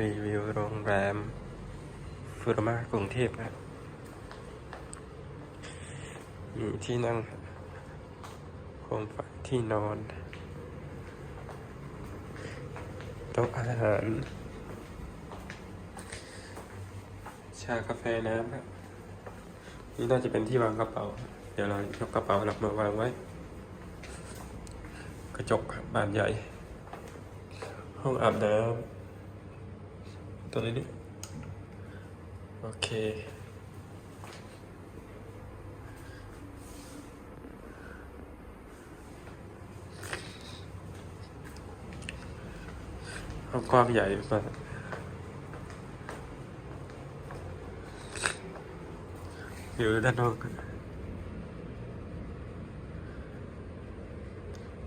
รีวิวโรงแรมฟูรมากรุงเทพนะมีที่นั่งโคมไฟที่นอน โต๊ะอาหาร ชากาแฟน้ำครับนี่น่าจะเป็นที่วางกระเป๋า เดี๋ยวเรายกกระเป๋าหลักมาวางไว้ กระจกบานใหญ่ ห้องอาบน้ำ ตัวนี้นี่โอเคห้องกว้างใหญ่มากอยู่ด้านนอก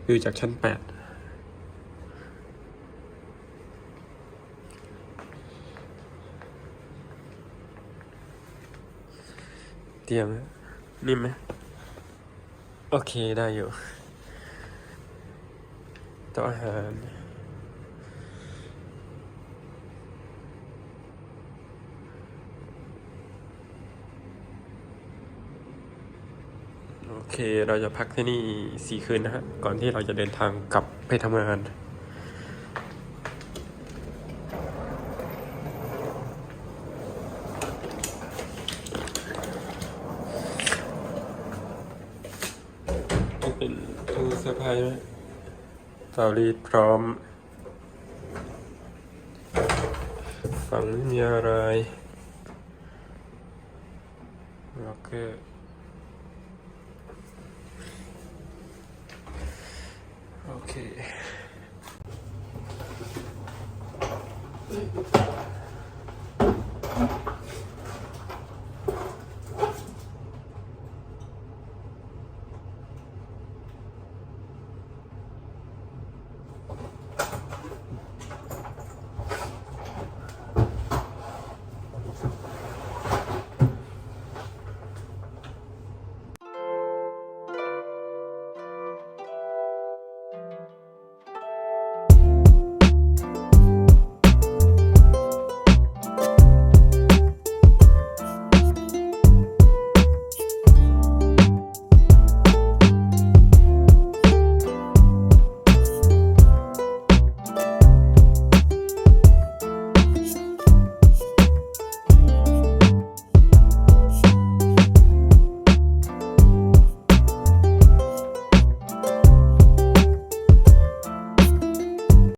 วิวจากชั้นแปด เตรียมนะนิ่มไหมโอเคได้อยู่ต๊ะอาหารโอเค เราจะพักที่นี่สี่คืนนะฮะ ก่อนที่เราจะเดินทางกลับไปทำงาน ต้องเป็นตู้เสื้อผ้าใช่ไหมเตารีดพร้อม ฝั่งไม่มีอะไรล็อกเกอร์โอเค